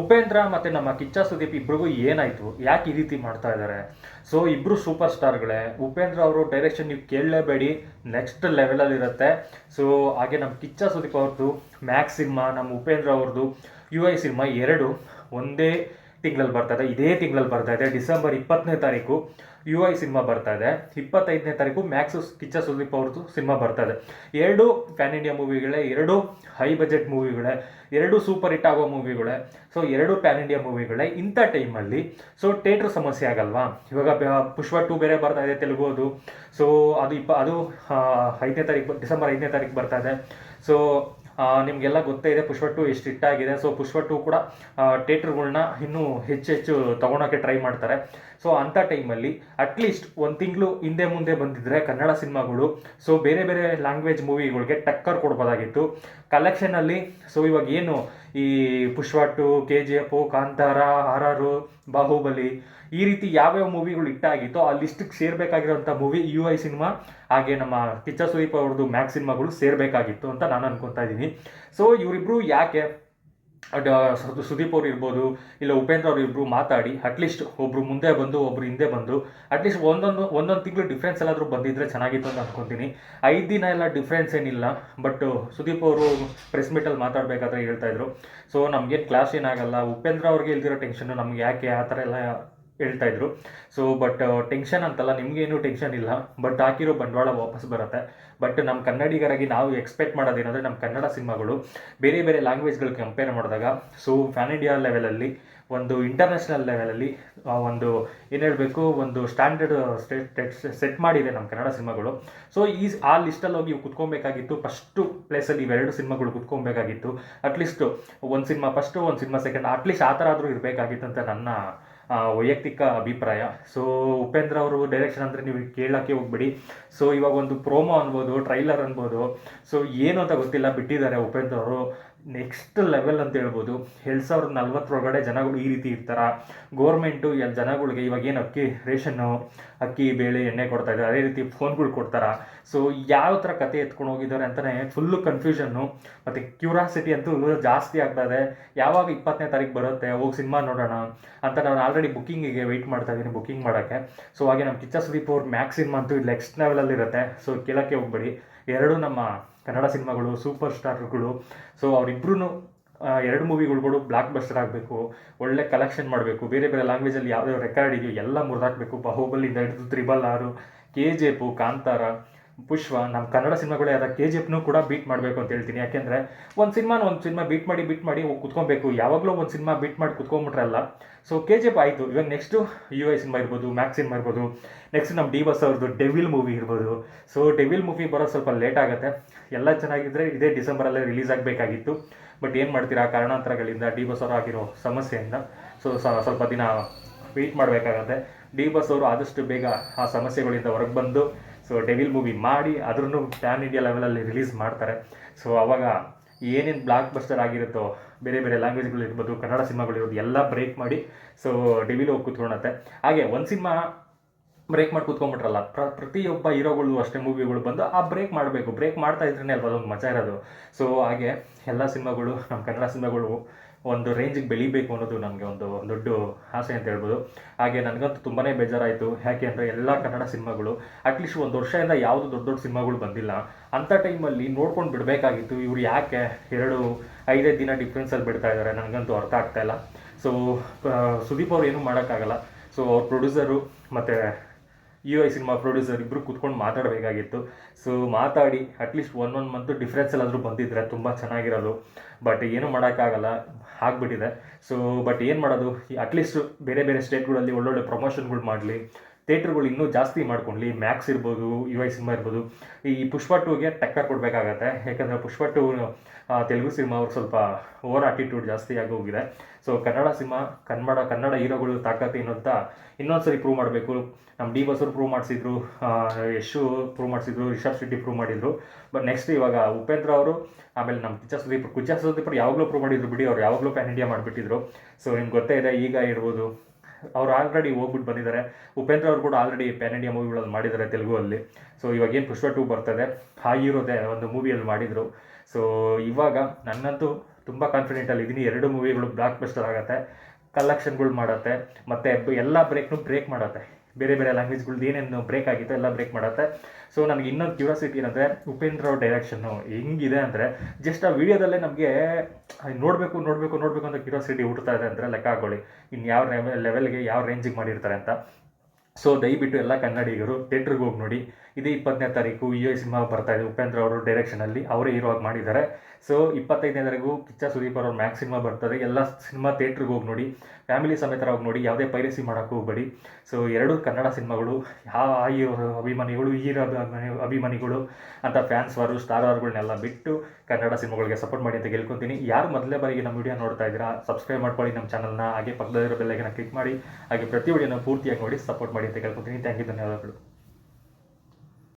ಉಪೇಂದ್ರ ಮತ್ತು ನಮ್ಮ ಕಿಚ್ಚ ಸುದೀಪ್ ಇಬ್ಬರಿಗೂ ಏನಾಯಿತು? ಯಾಕೆ ಈ ರೀತಿ ಮಾಡ್ತಾ ಇದ್ದಾರೆ ಸೊ ಇಬ್ಬರು ಸೂಪರ್ ಸ್ಟಾರ್ಗಳೇ ಉಪೇಂದ್ರ ಅವರು ಡೈರೆಕ್ಷನ್ ನೀವು ಕೇಳಲೇಬೇಡಿ ನೆಕ್ಸ್ಟ್ ಲೆವೆಲಲ್ಲಿ ಇರುತ್ತೆ. ಸೊ ಹಾಗೆ ನಮ್ಮ ಕಿಚ್ಚ ಸುದೀಪ್ ಅವ್ರದ್ದು ಮ್ಯಾಕ್ಸ್ ಸಿನಿಮಾ ನಮ್ಮ ಉಪೇಂದ್ರ ಅವ್ರದ್ದು ಯು ಐ ಸಿನಿಮಾ ಎರಡು, ಒಂದೇ ತಿಂಗಳಲ್ಲಿ ಬರ್ತಾ ಇದೆ. ಇದೇ ತಿಂಗಳಲ್ಲಿ ಬರ್ತಾ ಇದೆ. ಡಿಸೆಂಬರ್ ಇಪ್ಪತ್ತನೇ ತಾರೀಕು ಯು ಐ ಸಿನಿಮಾ ಬರ್ತಾ ಇದೆ. ಇಪ್ಪತ್ತೈದನೇ ತಾರೀಕು ಮ್ಯಾಕ್ಸು ಕಿಚ್ಚ ಸುದೀಪ್ ಅವ್ರದ್ದು ಸಿನಿಮಾ ಬರ್ತಾ ಇದೆ. ಎರಡು ಪ್ಯಾನ್ ಇಂಡಿಯಾ ಮೂವಿಗಳೇ, ಎರಡು ಹೈ ಬಜೆಟ್ ಮೂವಿಗಳೇ, ಎರಡು ಸೂಪರ್ ಹಿಟ್ ಆಗೋ ಮೂವಿಗಳೇ, ಸೊ ಎರಡು ಪ್ಯಾನ್ ಇಂಡಿಯಾ ಮೂವಿಗಳೇ ಇಂಥ ಟೈಮಲ್ಲಿ. ಸೊ ಥಿಯೇಟ್ರ್ ಸಮಸ್ಯೆ ಆಗಲ್ವಾ? ಇವಾಗ ಪುಷ್ಪ ಟೂ ಬೇರೆ ಬರ್ತಾ ಇದೆ ತೆಲುಗುದು. ಸೊ ಅದು ಇಪ್ಪ ಅದು ಐದನೇ ತಾರೀಕು, ಡಿಸೆಂಬರ್ ಐದನೇ ತಾರೀಕು ಬರ್ತಾ ಇದೆ. ಸೊ ನಿಮಗೆಲ್ಲ ಗೊತ್ತೇ ಇದೆ, ಪುಷ್ಪ ಟು ಎಷ್ಟು ಹಿಟ್ಟಾಗಿದೆ ಸೊ ಪುಷ್ಪ ಟು ಕೂಡ ಥಿಯೇಟ್ರ್ಗಳ್ನ ಇನ್ನೂ ಹೆಚ್ಚು ಹೆಚ್ಚು ತೊಗೊಳೋಕ್ಕೆ ಟ್ರೈ ಮಾಡ್ತಾರೆ. ಸೊ ಅಂಥ ಟೈಮಲ್ಲಿ ಅಟ್ಲೀಸ್ಟ್ ಒಂದು ತಿಂಗಳು ಹಿಂದೆ ಮುಂದೆ ಬಂದಿದ್ದರೆ ಕನ್ನಡ ಸಿನಿಮಾಗಳು ಸೊ ಬೇರೆ ಬೇರೆ ಲ್ಯಾಂಗ್ವೇಜ್ ಮೂವಿಗಳಿಗೆ ಟಕ್ಕರ್ ಕೊಡ್ಬೋದಾಗಿತ್ತು. ಕಲೆಕ್ಷನಲ್ಲಿ ಸೊ ಇವಾಗ ಏನು ಈ Pushpa two K G F Kantara R R Baahubali, ಈ ರೀತಿ ಯಾವ್ಯಾವ ಮೂವಿಗಳು ಇಟ್ಟಾಗಿತ್ತೋ ಆ ಲಿಸ್ಟಿಗೆ ಸೇರ್ಬೇಕಾಗಿರೋಂಥ ಮೂವಿ ಯು ಐ ಸಿನಿಮಾ, ಹಾಗೆ ನಮ್ಮ ಕಿಚ್ಚ ಸುದೀಪ್ ಅವ್ರದ್ದು ಮ್ಯಾಕ್ಸ್ ಸಿನಿಮಾಗಳು ಸೇರ್ಬೇಕಾಗಿತ್ತು ಅಂತ ನಾನು ಅನ್ಕೊತಾ ಇದ್ದೀನಿ. ಸೊ ಇವರಿಬ್ರು ಯಾಕೆ ಸುದೀಪ್ ಅವ್ರು ಇರ್ಬೋದು, ಇಲ್ಲ ಉಪೇಂದ್ರ ಅವ್ರು ಇಬ್ಬರು ಮಾತಾಡಿ ಅಟ್ಲೀಸ್ಟ್ ಒಬ್ಬರು ಮುಂದೆ ಬಂದು ಒಬ್ಬರು ಹಿಂದೆ ಬಂದು ಅಟ್ಲೀಸ್ಟ್ ಒಂದೊಂದು ಒಂದೊಂದು ತಿಂಗಳು ಡಿಫ್ರೆನ್ಸ್ ಎಲ್ಲಾದರೂ ಬಂದಿದ್ದರೆ ಚೆನ್ನಾಗಿತ್ತು ಅಂತ ಅನ್ಕೊತೀನಿ. ಐದು ದಿನ ಎಲ್ಲ ಡಿಫ್ರೆನ್ಸ್ ಏನಿಲ್ಲ ಬಟ್ ಸುದೀಪ್ ಅವರು ಪ್ರೆಸ್ ಮೀಟಲ್ಲಿ ಮಾತಾಡಬೇಕಾದ್ರೆ ಹೇಳ್ತಾ ಇದ್ರು. ಸೊ ನಮಗೇನು ಕ್ಲಾಸ್ ಏನಾಗಲ್ಲ ಉಪೇಂದ್ರ ಅವ್ರಿಗೆ ಇಲ್ದಿರೋ ಟೆನ್ಷನ್ನು ನಮ್ಗೆ ಯಾಕೆ ಆ ಥರ ಎಲ್ಲ ಹೇಳ್ತಾ ಇದ್ರು. ಸೊ ಬಟ್ ಟೆನ್ಷನ್ ಅಂತಲ್ಲ, ನಿಮಗೇನು ಟೆನ್ಷನ್ ಇಲ್ಲ. ಬಟ್ ಹಾಕಿರೋ ಬಂಡವಾಳ ವಾಪಸ್ ಬರುತ್ತೆ. ಬಟ್ ನಮ್ಮ ಕನ್ನಡಿಗರಾಗಿ ನಾವು ಎಕ್ಸ್ಪೆಕ್ಟ್ ಮಾಡೋದೇನಂದರೆ ನಮ್ಮ ಕನ್ನಡ ಸಿನಿಮಾಗಳು. ಬೇರೆ ಬೇರೆ ಲ್ಯಾಂಗ್ವೇಜ್ಗಳು ಕಂಪೇರ್ ಮಾಡಿದಾಗ ಸೊ ಫ್ಯಾನ್ ಇಂಡಿಯಾ ಲೆವೆಲಲ್ಲಿ ಒಂದು ಇಂಟರ್ನ್ಯಾಷನಲ್ ಲೆವೆಲಲ್ಲಿ ಒಂದು, ಏನು ಹೇಳಬೇಕು, ಒಂದು ಸ್ಟ್ಯಾಂಡರ್ಡ್ ಸೆಟ್ ಮಾಡಿದೆ ನಮ್ಮ ಕನ್ನಡ ಸಿನಿಮಾಗಳು. ಸೊ ಈ, ಆ ಲಿಸ್ಟಲ್ಲಿ ಹೋಗಿ ಕುತ್ಕೊಬೇಕಾಗಿತ್ತು. ಫಸ್ಟು ಪ್ಲೇಸಲ್ಲಿ ಇವೆರಡು ಸಿನಿಮಾಗಳು ಕುತ್ಕೊಬೇಕಾಗಿತ್ತು. ಅಟ್ಲೀಸ್ಟ್ ಒಂದು ಸಿನಿಮಾ ಫಸ್ಟು ಒಂದು ಸಿನಿಮಾ ಸೆಕೆಂಡ್ ಅಟ್ಲೀಸ್ಟ್ ಆ ಥರ ಆದರೂ ಇರಬೇಕಾಗಿತ್ತು ಅಂತ ನನ್ನ ವೈಯಕ್ತಿಕ ಅಭಿಪ್ರಾಯ. ಸೊ ಉಪೇಂದ್ರ ಅವರು ಡೈರೆಕ್ಷನ್ ಅಂದರೆ ನೀವು ಕೇಳೋಕ್ಕೆ ಹೋಗ್ಬೇಡಿ. ಸೊ ಇವಾಗ ಒಂದು ಪ್ರೋಮೋ ಅನ್ಬೋದು ಟ್ರೈಲರ್ ಅನ್ಬೋದು. ಸೊ ಏನು ಅಂತ ಗೊತ್ತಿಲ್ಲ, ಬಿಟ್ಟಿದ್ದಾರೆ ಉಪೇಂದ್ರ ಅವರು. ನೆಕ್ಸ್ಟ್ ಲೆವೆಲ್ ಅಂತ ಹೇಳ್ಬೋದು. ಎರಡು ಸಾವಿರದ ನಲ್ವತ್ತರೊಳಗಡೆ ಜನಗಳು ಈ ರೀತಿ ಇರ್ತಾರ? ಗೋರ್ಮೆಂಟು ಎಲ್ಲ ಜನಗಳಿಗೆ ಇವಾಗ ಏನು ಅಕ್ಕಿ ರೇಷನ್ನು ಅಕ್ಕಿ, ಬೇಳೆ, ಎಣ್ಣೆ ಕೊಡ್ತಾ ಇದ್ದಾರೆ ಅದೇ ರೀತಿ ಫೋನ್ಗಳು ಕೊಡ್ತಾರ? ಸೊ ಯಾವ ಥರ ಕತೆ ಎತ್ಕೊಂಡು ಹೋಗಿದ್ದಾರೆ ಅಂತಲೇ ಫುಲ್ಲು ಕನ್ಫ್ಯೂಷನ್ನು ಮತ್ತು ಕ್ಯೂರಾಸಿಟಿ ಅಂತೂ ಜಾಸ್ತಿ ಆಗ್ತಾ ಇದೆ. ಯಾವಾಗ ಇಪ್ಪತ್ತನೇ ತಾರೀಕು ಬರುತ್ತೆ? ಹೋಗಿ ಸಿನಿಮಾ ನೋಡೋಣ ಅಂತ ನಾನು ಆಲ್ರೆಡಿ ಬುಕ್ಕಿಂಗಿಗೆ ವೆಯ್ಟ್ ಮಾಡ್ತಾ ಇದ್ದೀನಿ ಬುಕ್ಕಿಂಗ್ ಮಾಡೋಕ್ಕೆ. ಸೊ ಹಾಗೆ ನಮ್ಮ ಕಿಚ್ಚ ಸುದೀಪ್ ಅವ್ರ ಮ್ಯಾಕ್ಸ್ ಸಿನಿಮಾ ಅಂತೂ ನೆಕ್ಸ್ಟ್ ಲೆವೆಲಲ್ಲಿರುತ್ತೆ ಸೊ ಕೇಳೋಕ್ಕೆ ಹೋಗ್ಬೇಡಿ. ಎರಡು ನಮ್ಮ ಕನ್ನಡ ಸಿನಿಮಾಗಳು, ಸೂಪರ್ ಸ್ಟಾರ್ಗಳು. ಸೊ ಅವರಿಬ್ರು ಎರಡು ಮೂವಿಗಳು ಬ್ಲಾಕ್ ಬಸ್ಟರ್ ಆಗಬೇಕು, ಒಳ್ಳೆ ಕಲೆಕ್ಷನ್ ಮಾಡಬೇಕು, ಬೇರೆ ಬೇರೆ ಲ್ಯಾಂಗ್ವೇಜಲ್ಲಿ ಯಾವ್ಯಾವ ರೆಕಾರ್ಡ್ ಇದೆಯೋ ಎಲ್ಲ ಮುರಿದಾಕಬೇಕು. ಬಾಹುಬಲಿಯಿಂದ ಹಿಡಿದು triple R, K G F Kantara Pushpa ನಮ್ಮ ಕನ್ನಡ ಸಿನಿಮಾಗಳು ಆದ ಕೆ ಜಿ ಎಫ್ನು ಕೂಡ ಬೀಟ್ ಮಾಡಬೇಕು ಅಂತ ಹೇಳ್ತೀನಿ. ಯಾಕೆಂದರೆ ಒಂದು ಸಿನಿಮಾನ ಒಂದು ಸಿನಿಮಾ ಬೀಟ್ ಮಾಡಿ ಬೀಟ್ ಮಾಡಿ ಕುತ್ಕೊಬೇಕು. ಯಾವಾಗಲೂ ಒಂದು ಸಿನಿಮಾ ಬೀಟ್ ಮಾಡಿ ಕುತ್ಕೊಂಬಿಟ್ರಲ್ಲ ಸೊ ಕೆ ಜಿ ಎಫ್ ಆಯಿತು. ಇವಾಗ ನೆಕ್ಸ್ಟು ಯು ಐ ಸಿನಿಮಾ ಇರ್ಬೋದು ಮ್ಯಾಕ್ಸ್ ಸಿನಿಮಾ ಇರ್ಬೋದು ನೆಕ್ಸ್ಟ್ ನಮ್ಮ ಡಿ ಬಸ್ ಅವ್ರದ್ದು ಡೆವಿಲ್ ಮೂವಿ ಇರ್ಬೋದು. ಸೊ ಡೆವಿಲ್ ಮೂವಿ ಬರೋದು ಸ್ವಲ್ಪ ಲೇಟ್ ಆಗುತ್ತೆ. ಎಲ್ಲ ಚೆನ್ನಾಗಿದ್ದರೆ ಇದೇ ಡಿಸೆಂಬರಲ್ಲೇ ರಿಲೀಸ್ ಆಗಬೇಕಾಗಿತ್ತು. ಬಟ್ ಏನು ಮಾಡ್ತೀರಾ? ಕಾರಣಾಂತರಗಳಿಂದ ಡಿ ಬಸ್ ಅವರು ಆಗಿರೋ ಸಮಸ್ಯೆಯಿಂದ. ಸೊ, ಸ್ವಲ್ಪ ದಿನ ವೆಯ್ಟ್ ಮಾಡಬೇಕಾಗತ್ತೆ. ಡಿ ಬಸ್ ಅವರು ಆದಷ್ಟು ಬೇಗ ಆ ಸಮಸ್ಯೆಗಳಿಂದ ಹೊರಗೆ ಬಂದು ಸೊ ಡೆವಿಲ್ ಮೂವಿ ಮಾಡಿ ಅದ್ರೂ ಪ್ಯಾನ್ ಇಂಡಿಯಾ ಲೆವೆಲಲ್ಲಿ ರಿಲೀಸ್ ಮಾಡ್ತಾರೆ. ಸೊ ಅವಾಗ ಏನೇನು ಬ್ಲಾಕ್ ಬಸ್ಟರ್ ಆಗಿರುತ್ತೋ, ಬೇರೆ ಬೇರೆ ಲ್ಯಾಂಗ್ವೇಜ್ಗಳು ಇರ್ಬೋದು, ಕನ್ನಡ ಸಿನಿಮಾಗಳು ಇರ್ಬೋದು, ಎಲ್ಲ ಬ್ರೇಕ್ ಮಾಡಿ ಸೊ ಡೆವಿಲ್ ಹೋಗಿ ಕೂತ್ಕೊಳತ್ತೆ ಹಾಗೆ ಒಂದು ಸಿನಿಮಾ ಬ್ರೇಕ್ ಮಾಡಿ ಕೂತ್ಕೊಂಡ್ಬಿಟ್ರಲ್ಲ, ಪ್ರ, ಪ್ರತಿಯೊಬ್ಬ ಹೀರೋಗಳು ಅಷ್ಟೇ ಮೂವಿಗಳು ಬಂದು ಆ ಬ್ರೇಕ್ ಮಾಡಬೇಕು. ಬ್ರೇಕ್ ಮಾಡ್ತಾ ಇದ್ರೇ ಅಲ್ವಾ, ಅದೊಂದು ಮಜಾ ಇರೋದು. ಸೊ ಹಾಗೆ ಎಲ್ಲ ಸಿನಿಮಾಗಳು ನಮ್ಮ ಕನ್ನಡ ಸಿನಿಮಾಗಳು ಒಂದು ರೇಂಜಿಗೆ ಬೆಳಿಬೇಕು ಅನ್ನೋದು ನನಗೆ ಒಂದು ದೊಡ್ಡ ಆಸೆ ಅಂತ ಹೇಳ್ಬೋದು. ಹಾಗೆ ನನಗಂತೂ ತುಂಬಾ ಬೇಜಾರಾಯಿತು. ಯಾಕೆ ಅಂದರೆ ಎಲ್ಲ ಕನ್ನಡ ಸಿನಿಮಾಗಳು ಅಟ್ಲೀಸ್ಟ್ ಒಂದು ವರ್ಷದಿಂದ ಯಾವುದು ದೊಡ್ಡ ದೊಡ್ಡ ಸಿನಿಮಾಗಳು ಬಂದಿಲ್ಲ. ಅಂಥ ಟೈಮಲ್ಲಿ ನೋಡ್ಕೊಂಡು ಬಿಡಬೇಕಾಗಿತ್ತು. ಇವರು ಯಾಕೆ ಎರಡು ಐದೈದು ದಿನ ಡಿಫ್ರೆನ್ಸಲ್ಲಿ ಬಿಡ್ತಾ ಇದ್ದಾರೆ ನನಗಂತೂ ಅರ್ಥ ಆಗ್ತಾ ಇಲ್ಲ. ಸೊ ಸುದೀಪ್ ಅವ್ರು ಏನೂ ಮಾಡೋಕ್ಕಾಗಲ್ಲ. ಸೊ ಅವ್ರ ಪ್ರೊಡ್ಯೂಸರು ಮತ್ತು ಯು ಐ ಸಿನಿಮಾ ಪ್ರೊಡ್ಯೂಸರ್ ಇಬ್ಬರು ಕೂತ್ಕೊಂಡು ಮಾತಾಡಬೇಕಾಗಿತ್ತು. ಸೊ ಮಾತಾಡಿ at least one one month ಡಿಫ್ರೆನ್ಸಲ್ಲಾದರೂ ಬಂದಿದ್ರೆ ತುಂಬ ಚೆನ್ನಾಗಿರೋದು ಬಟ್ ಏನೂ ಮಾಡೋಕ್ಕಾಗಲ್ಲ. ಆಗ್ಬಿಟ್ಟಿದೆ. ಸೊ ಬಟ್ ಏನು ಮಾಡೋದು? ಅಟ್ಲೀಸ್ಟ್ ಬೇರೆ ಬೇರೆ ಸ್ಟೇಟ್ಗಳಲ್ಲಿ ಒಳ್ಳೊಳ್ಳೆ ಪ್ರಮೋಷನ್ಗಳು ಮಾಡಲಿ. ಥಿಯೇಟ್ರ್ಗಳು ಇನ್ನೂ ಜಾಸ್ತಿ ಮಾಡ್ಕೊಳ್ಳಿ ಮ್ಯಾಕ್ಸ್ ಇರ್ಬೋದು ಯು ಐ ಸಿನಿಮಾ ಇರ್ಬೋದು. ಈ ಪುಷ್ಪ ಟೂಗೆ ಟಕ್ಕರ್ ಕೊಡಬೇಕಾಗತ್ತೆ. ಯಾಕಂದರೆ ಪುಷ್ಪ ಟೂ ತೆಲುಗು ಸಿನಿಮಾ ಅವ್ರು ಸ್ವಲ್ಪ ಓವರ್ ಆಟಿಟ್ಯೂಡ್ ಜಾಸ್ತಿ ಆಗಿ ಹೋಗಿದೆ. ಸೊ ಕನ್ನಡ ಸಿನಿಮಾ ಕನ್ನಡ ಕನ್ನಡ ಹೀರೋಗಳು ತಾಕತ್ತು ಅಂತ ಇನ್ನೊಂದ್ಸರಿ ಪ್ರೂವ್ ಮಾಡಬೇಕು. ನಮ್ಮ ಡಿ ಬಸವರು ಪ್ರೂವ್ ಮಾಡಿಸಿದ್ರು ಯಶು ಪ್ರೂವ್ ಮಾಡಿಸಿದ್ರು, ರಿಷಬ್ ಶೆಟ್ಟಿ ಪ್ರೂವ್ ಮಾಡಿದ್ರು. ಬಟ್ ನೆಕ್ಸ್ಟ್ ಇವಾಗ ಉಪೇಂದ್ರ ಅವರು, ಆಮೇಲೆ ನಮ್ಮ ಕಿಚ್ಚ ಸುದೀಪ್, ಕುಚ್ಚ ಸುದೀಪ್ ಯಾವಾಗಲೂ ಪ್ರೂವ್ ಮಾಡಿದ್ರು ಬಿಡಿ, ಅವ್ರು ಯಾವಾಗಲೂ ಪ್ಯಾನ್ ಇಂಡಿಯಾ ಮಾಡಿಬಿಟ್ಟಿದ್ರು. ಸೊ ನಿಮ್ಗೆ ಗೊತ್ತೇ ಇದೆ, ಈಗ ಇರ್ಬೋದು ಅವ್ರು ಆಲ್ರೆಡಿ ಹೋಗ್ಬಿಟ್ಟು ಬಂದಿದ್ದಾರೆ. ಉಪೇಂದ್ರ ಅವರು ಕೂಡ ಆಲ್ರೆಡಿ ಪ್ಯಾನ್ ಇಂಡಿಯಾ ಮೂವಿಗಳಲ್ಲಿ ಮಾಡಿದ್ದಾರೆ ತೆಲುಗುವಲ್ಲಿ. ಸೊ ಇವಾಗ ಏನು ಪುಷ್ಪ ಟೂ ಬರ್ತದೆ? ಹಾಯ್ ಇರೋದೆ ಒಂದು ಮೂವಿಯಲ್ಲಿ ಮಾಡಿದರು. ಸೊ ಇವಾಗ ನನ್ನಂತೂ ತುಂಬ ಕಾನ್ಫಿಡೆಂಟಲ್ಲಿ ಇದ್ದೀನಿ ಎರಡು ಮೂವಿಗಳು ಬ್ಲಾಕ್ ಬಸ್ಟರ್ ಆಗುತ್ತೆ. ಕಲೆಕ್ಷನ್ಗಳು ಮಾಡುತ್ತೆ. ಮತ್ತು ಎಲ್ಲ ಬ್ರೇಕ್ನು ಬ್ರೇಕ್ ಮಾಡುತ್ತೆ. ಬೇರೆ ಬೇರೆ ಲ್ಯಾಂಗ್ವೇಜ್ಗಳ್ದು ಏನೇನು ಬ್ರೇಕ್ ಆಗಿತ್ತು ಎಲ್ಲ ಬ್ರೇಕ್ ಮಾಡುತ್ತೆ. ಸೊ ನನಗೆ ಇನ್ನೊಂದು ಕ್ಯೂರಿಯಾಸಿಟಿ ಏನಂದರೆ, ಉಪೇಂದ್ರ ಅವ್ರ ಡೈರೆಕ್ಷನ್ನು ಹೆಂಗಿದೆ ಅಂದರೆ ಜಸ್ಟ್ ಆ ವಿಡಿಯೋದಲ್ಲೇ ನಮಗೆ ನೋಡಬೇಕು ನೋಡಬೇಕು ನೋಡಬೇಕು ಅಂತ ಕ್ಯೂರಿಯಾಸಿಟಿ ಹುಡ್ತಾ ಇದೆ ಅಂದರೆ ಲೆಕ್ಕ ಹಾಕೊಳ್ಳಿ. ಇನ್ನು ಯಾವ ಲೆವೆಲ್ಗೆ ಯಾವ ರೇಂಜಿಗೆ ಮಾಡಿರ್ತಾರೆ ಅಂತ. ಸೊ ದಯವಿಟ್ಟು ಎಲ್ಲ ಕನ್ನಡಿಗರು ಥಿಯೇಟ್ರಿಗೆ ಹೋಗಿ ನೋಡಿ. ಇದು ಇಪ್ಪತ್ತನೇ ತಾರೀಕು ಯು ಎ ಸಿನಿಮಾ ಬರ್ತಾ ಇದೆ. ಉಪೇಂದ್ರ ಅವರು ಡೈರೆಕ್ಷನಲ್ಲಿ ಅವರೇ ಹೀರೋವಾಗಿ ಮಾಡಿದ್ದಾರೆ. ಸೊ ಇಪ್ಪತ್ತೈದನೇ ತಾರೀಕು ಕಿಚ್ಚ ಸುದೀಪ್ ಅವ್ರ ಮ್ಯಾಕ್ಸ್ ಸಿನಿಮಾ ಬರ್ತದೆ. ಎಲ್ಲ ಸಿನಿಮಾ ಥಿಯೇಟ್ರಿಗೆ ಹೋಗಿ ನೋಡಿ. ಫ್ಯಾಮಿಲಿ ಸಮೇತರಾಗಿ ನೋಡಿ. ಯಾವುದೇ ಪೈರಸಿ ಮಾಡೋಕ್ಕೆ ಹೋಗಬೇಡಿ. ಸೊ ಎರಡು ಕನ್ನಡ ಸಿನಿಮಾಗಳು ಯಾವ ಆ ಹೀರೋ ಅಭಿಮಾನಿಗಳು, ಹೀರೋ ಅಭಿಮಾನಿ ಅಭಿಮಾನಿಗಳು ಅಂತ ಫ್ಯಾನ್ಸ್ ವಾರು ಸ್ಟಾರ್ ವಾರ್ಗಳನ್ನೆಲ್ಲ ಬಿಟ್ಟು ಕನ್ನಡ ಸಿನಿಮಾಗಳಿಗೆ ಸಪೋರ್ಟ್ ಮಾಡಿ ಅಂತ ಕೇಳ್ಕೊತೀನಿ. ಯಾರು ಮೊದಲೇ ಬಾರಿಗೆ ನಮ್ಮ ವಿಡಿಯೋ ನೋಡ್ತಾ ಇದ್ದೀರಾ ಸಬ್ಸ್ಕ್ರೈಬ್ ಮಾಡ್ಕೊಳ್ಳಿ ನಮ್ಮ ಚಾನಲ್ನ ಹಾಗೆ ಪಕ್ಕದಲ್ಲಿರೋ ಬೆಲ್ಲೈಕನ್ನ ಕ್ಲಿಕ್ ಮಾಡಿ, ಹಾಗೆ ಪ್ರತಿ ವಿಡಿಯೋನ ಪೂರ್ತಿಯಾಗಿ ನೋಡಿ ಸಪೋರ್ಟ್ ಮಾಡಿ ಅಂತ ಕೇಳ್ಕೊತೀನಿ. ಥ್ಯಾಂಕ್ ಯು ಧನ್ಯವಾದಗಳು.